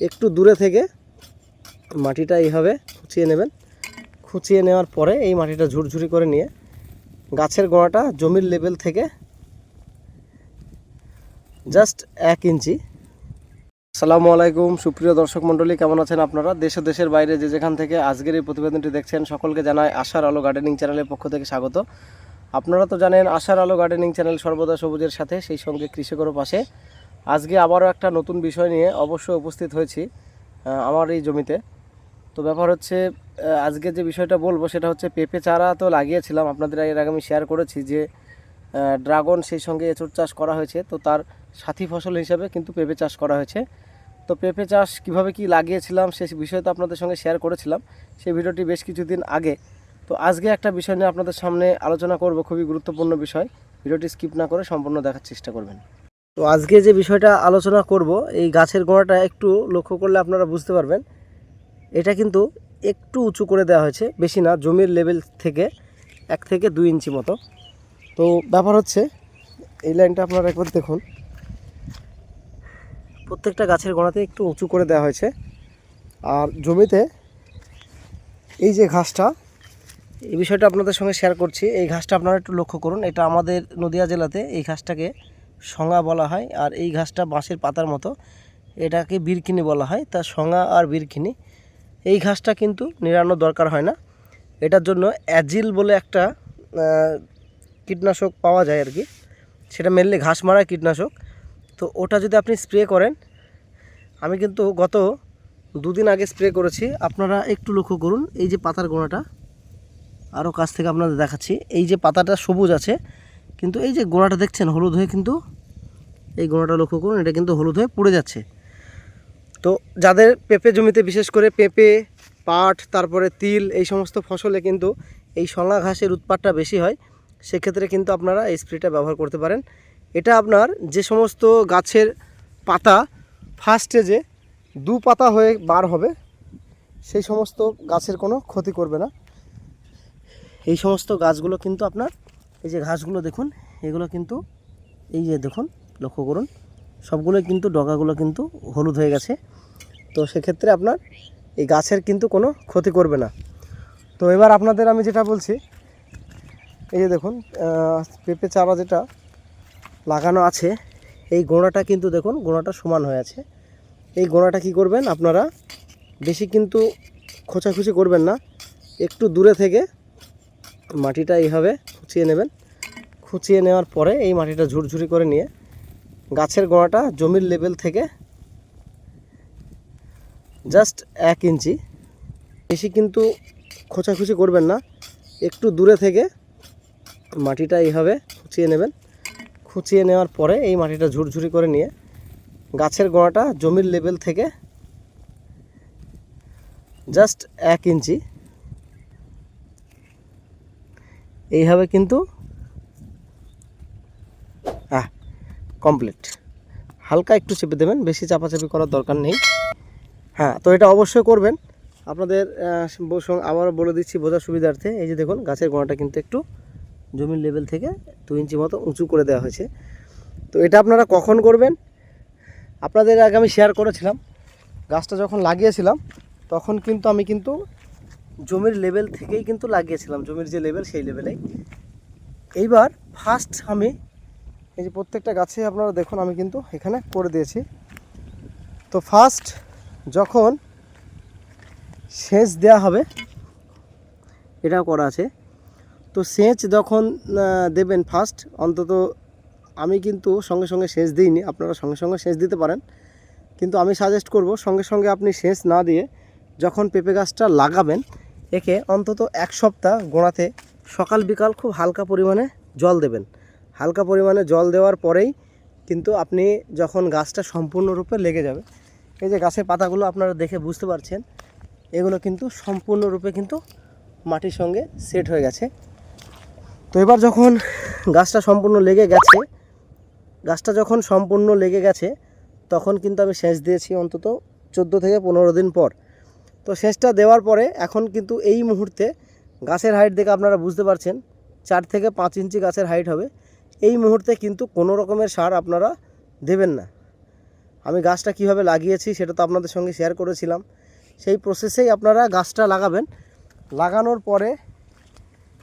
একটু দূরে থেকে মাটিটা এইভাবে খুঁচিয়ে নেবেন। খুঁচিয়ে নেওয়ার পরে এই মাটিটা ঝুরঝুরি করে নিয়ে গাছের গোড়াটা জমির লেভেল থেকে জাস্ট এক ইঞ্চি। আসসালামু আলাইকুম, সুপ্রিয় দর্শক মণ্ডলী, কেমন আছেন আপনারা? দেশ দেশের বাইরে যে যেখান থেকে আজকের এই প্রতিবেদনটি দেখছেন, সকলকে জানায় আশার আলো গার্ডেনিং চ্যানেলের পক্ষ থেকে স্বাগত। আপনারা তো জানেন, আশার আলো গার্ডেনিং চ্যানেল সর্বদা সবুজের সাথে, সেই সঙ্গে কৃষকেরও পাশে। আজকে আবারও একটা নতুন বিষয় নিয়ে অবশ্যই উপস্থিত হয়েছি আমার এই জমিতে। তো ব্যাপার হচ্ছে আজকে যে বিষয়টা বলব সেটা হচ্ছে পেঁপে চারা তো লাগিয়েছিলাম, আপনাদের এর আগে আমি শেয়ার করেছি যে ড্রাগন সেই সঙ্গে এঁচড় চাষ করা হয়েছে, তো তার সাথী ফসল হিসাবে কিন্তু পেঁপে চাষ করা হয়েছে। তো পেঁপে চাষ কীভাবে কি লাগিয়েছিলাম সেই বিষয় তো আপনাদের সঙ্গে শেয়ার করেছিলাম, সেই ভিডিওটি বেশ কিছুদিন আগে। তো আজকে একটা বিষয় নিয়ে আপনাদের সামনে আলোচনা করব, খুবই গুরুত্বপূর্ণ বিষয়। ভিডিওটি স্কিপ না করে সম্পূর্ণ দেখার চেষ্টা করবেন। তো আজকে যে বিষয়টা আলোচনা করব, এই গাছের গোড়াটা একটু লক্ষ্য করলে আপনারা বুঝতে পারবেন। এটা কিন্তু একটু উঁচু করে দেওয়া হয়েছে, বেশি না, জমির লেভেল থেকে এক থেকে দুই ইঞ্চি মতো। তো ব্যাপার হচ্ছে, এই লাইনটা আপনারা একবার দেখুন। প্রত্যেকটা গাছের গোড়াতে একটু উঁচু করে দেওয়া হয়েছে। আর জমিতে এই যে ঘাসটা, এই বিষয়টা আপনাদের সঙ্গে শেয়ার করছি। এই ঘাসটা আপনারা একটু লক্ষ্য করুন, এটা আমাদের নদিয়া জেলাতে এই ঘাসটাকে সঙ্গা বলা হয়, আর এই ঘাসটা বাঁশের পাতার মতো। এটাকে বীরকিনি বলা হয়, তা সঙ্গা আর বীরকিনি। এই ঘাসটা কিন্তু নিরানোর দরকার হয় না। এটার জন্য অ্যাজিল বলে একটা কীটনাশক পাওয়া যায় আর কি। সেটা মেনলি ঘাস মারা কীটনাশক। তো ওটা যদি আপনি স্প্রে করেন, আমি কিন্তু গত দুদিন আগে স্প্রে করেছি। আপনারা একটু লক্ষ্য করুন, এই যে পাতার গোড়াটা। আরও কাছ থেকে আপনাদের দেখাচ্ছি। এই যে পাতাটা সবুজ আছে কিন্তু এই যে গোড়াটা দেখছেন, হলুদ হয়ে কিন্তু এই গোড়াটা লক্ষ্য করুন, এটা কিন্তু হলুদ হয়ে পড়ে যাচ্ছে। তো যাদের পেঁপে জমিতে, বিশেষ করে পেঁপে, পাট, তারপরে তিল এই সমস্ত ফসলে কিন্তু এই শলা ঘাসের উৎপাতটা বেশি হয়, সেক্ষেত্রে কিন্তু আপনারা এই স্প্রেটা ব্যবহার করতে পারেন। এটা আপনার যে সমস্ত গাছের পাতা ফার্স্ট স্টেজে দু পাতা হয়ে বার হবে, সেই সমস্ত গাছের কোনো ক্ষতি করবে না। এই সমস্ত গাছগুলো কিন্তু আপনার এই যে ঘাসগুলো দেখুন, এগুলো কিন্তু এই যে দেখুন, লক্ষ্য করুন, সবগুলোই কিন্তু ডগাগুলো কিন্তু হলুদ হয়ে গেছে। তো সেক্ষেত্রে আপনার এই গাছের কিন্তু কোনো ক্ষতি করবে না। তো এবার আপনাদের আমি যেটা বলছি, এই যে দেখুন পেঁপে চারা যেটা লাগানো আছে, এই গোড়াটা কিন্তু দেখুন, গোড়াটা সমান হয়ে আছে। এই গোড়াটা কি করবেন আপনারা, বেশি কিন্তু খোঁচাখুচি করবেন না, একটু দূরে থেকে মাটিটা এইভাবে খুঁচিয়ে নেবেন। খুঁচিয়ে নেওয়ার পরে এই মাটিটা ঝুরঝুরি করে নিয়ে গাছের গোড়াটা জমির লেভেল থেকে জাস্ট এক ইঞ্চি। বেশি কিন্তু খোঁচাখুচি করবেন না, একটু দূরে থেকে মাটিটা এইভাবে খুঁচিয়ে নেবেন। খুঁচিয়ে নেওয়ার পরে এই মাটিটা ঝুরঝুরি করে নিয়ে গাছের গোড়াটা জমির লেভেল থেকে জাস্ট এক ইঞ্চি। এইভাবে কিন্তু হ্যাঁ কমপ্লিট হালকা একটু চেপে দেবেন, বেশি চাপাচাপি করার দরকার নেই। হ্যাঁ তো এটা অবশ্যই করবেন। আপনাদের আবারও বলে দিচ্ছি বোঝার সুবিধার্থে, এই যে দেখুন, গাছের গোড়াটা কিন্তু একটু জমির লেভেল থেকে দু ইঞ্চি মতো উঁচু করে দেওয়া হয়েছে। তো এটা আপনারা কখন করবেন? আপনাদের আগে আমি শেয়ার করেছিলাম। গাছটা যখন লাগিয়েছিলাম, তখন কিন্তু আমি কিন্তু জমির লেভেল থেকেই কিন্তু লাগিয়েছিলাম, জমির যে লেভেল সেই লেভেলেই এইবার ফার্স্ট আমি এই যে প্রত্যেকটা গাছে আপনারা দেখুন, আমি কিন্তু এখানে করে দিয়েছি। তো ফার্স্ট যখন সেচ দেওয়া হবে, এটাও করা আছে। তো সেচ যখন দেবেন ফার্স্ট অন্তত আমি কিন্তু সঙ্গে সঙ্গে সেচ দিইনি, আপনারা সঙ্গে সঙ্গে সেচ দিতে পারেন। কিন্তু আমি সাজেস্ট করব, সঙ্গে সঙ্গে আপনি সেচ না দিয়ে যখন পেঁপে গাছটা লাগাবেন একে অন্তত এক সপ্তাহ গোড়াতে সকাল বিকাল খুব হালকা পরিমাণে জল দেবেন। হালকা পরিমাণে জল দেওয়ার পরেই কিন্তু আপনি যখন গাছটা সম্পূর্ণরূপে লেগে যাবে, এই যে গাছের পাতাগুলো আপনারা দেখে বুঝতে পারছেন, এগুলো কিন্তু সম্পূর্ণরূপে কিন্তু মাটির সঙ্গে সেট হয়ে গেছে। তো এবার যখন গাছটা সম্পূর্ণ লেগে গেছে, গাছটা যখন সম্পূর্ণ লেগে গেছে, তখন কিন্তু আমি সেচ দিয়েছি অন্তত চোদ্দ থেকে পনেরো দিন পর। তো সেচটা দেওয়ার পরে এখন কিন্তু এই মুহূর্তে গাছের হাইট দেখে আপনারা বুঝতে পারছেন, চার থেকে পাঁচ ইঞ্চি গাছের হাইট হবে। এই মুহূর্তে কিন্তু কোনো রকমের সার আপনারা দেবেন না। আমি গাছটা কীভাবে লাগিয়েছি সেটা তো আপনাদের সঙ্গে শেয়ার করেছিলাম। সেই প্রসেসেই আপনারা গাছটা লাগাবেন। লাগানোর পরে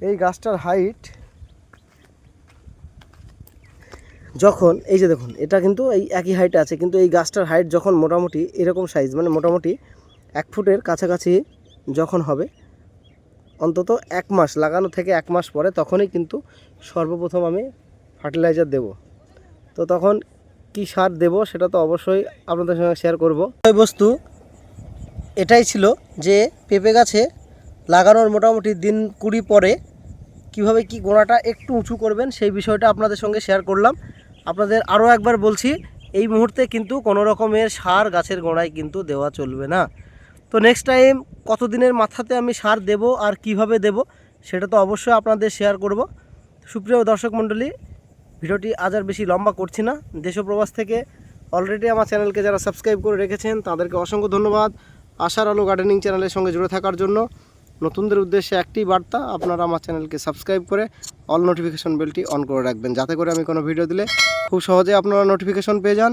এই গাছটার হাইট যখন, এই যে দেখুন, এটা কিন্তু এই একই হাইটে আছে, কিন্তু এই গাছটার হাইট যখন মোটামুটি এরকম সাইজ মানে মোটামুটি এক ফুটের কাছাকাছি যখন হবে, অন্তত এক মাস, লাগানো থেকে এক মাস পরে তখনই কিন্তু সর্বপ্রথম আমি ফার্টিলাইজার দেব। তো তখন কি সার দেব সেটা তো অবশ্যই আপনাদের সঙ্গে শেয়ার করব। বস্তু এটাই ছিল যে পেঁপে গাছে লাগানোর মোটামুটি দিন কুড়ি পরে কীভাবে কি গোড়াটা একটু উঁচু করবেন সেই বিষয়টা আপনাদের সঙ্গে শেয়ার করলাম। আপনাদের আরও একবার বলছি, এই মুহূর্তে কিন্তু কোনো রকমের সার গাছের গোড়ায় কিন্তু দেওয়া চলবে না। তো নেক্সট টাইম কতদিনের মাথাতে আমি সার দেব আর কীভাবে দেব সেটা তো অবশ্যই আপনাদের শেয়ার করব। সুপ্রিয় দর্শক মণ্ডলী, ভিডিওটি আজ আর বেশি লম্বা করছি না। দেশপ্রবাস থেকে অলরেডি আমার চ্যানেলকে যারা সাবস্ক্রাইব করে রেখেছেন, তাদেরকে অসংখ্য ধন্যবাদ। আশার আলো গার্ডেনিং চ্যানেলের সঙ্গে জুড়ে থাকার জন্য নতুনদের উদ্দেশ্যে একটি বার্তা, আপনারা আমার চ্যানেলকে সাবস্ক্রাইব করে অল নোটিফিকেশন বেলটি অন করে রাখবেন। যাতে করে আমি কোনো ভিডিও দিলে খুব সহজে আপনারা নোটিফিকেশন পেয়ে যান।